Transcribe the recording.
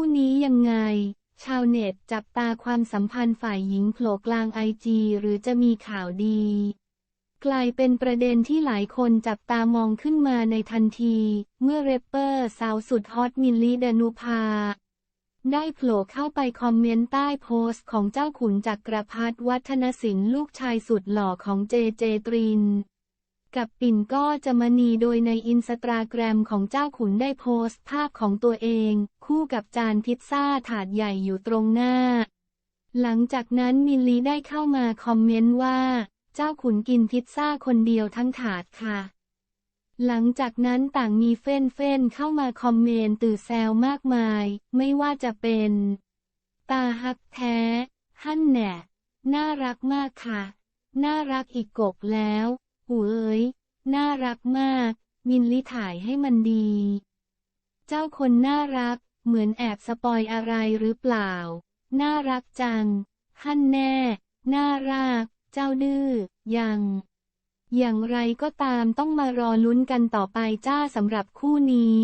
คู่นี้ยังไง ชาวเน็ตจับตาความสัมพันธ์ฝ่ายหญิงโผล่กลางไอจีหรือจะมีข่าวดี กลายเป็นประเด็นที่หลายคนจับตามองขึ้นมาในทันที เมื่อเรปเปอร์สาวสุดฮอตมิลลีดานุภาได้โผล่เข้าไปคอมเมนต์ใต้โพสต์ของเจ้าขุนจักรพัฒวัฒนศิลป์ลูกชายสุดหล่อของเจเจตริน กับปิ่นก็จะมณีโดยในอินสตาแกรมของเจ้าขุนได้โพสต์ภาพของตัวเอง คู่กับจานพิซซ่าถาดใหญ่อยู่ตรงหน้า หลังจากนั้นมิลลีได้เข้ามาคอมเมนต์ว่า เจ้าขุนกินพิซซ่าคนเดียวทั้งถาดค่ะ หลังจากนั้นต่างมีเฟ้นเฟ้นเข้ามาคอมเมนต์ตื่อแซวมากมาย ไม่ว่าจะเป็น ตาฮักแท้ หั่นแหน่ น่ารักมากค่ะ น่ารักอีกกกแล้ว หูเอ๋ยน่ารักมาก มินลิถ่ายให้มันดี เจ้าคนน่ารัก เหมือนแอบสปอยอะไรหรือเปล่า น่ารักจัง หั่นแน่ น่ารัก เจ้าดื้อ ยัง อย่างไรก็ตามต้องมารอลุ้นกันต่อไปจ้าสำหรับคู่นี้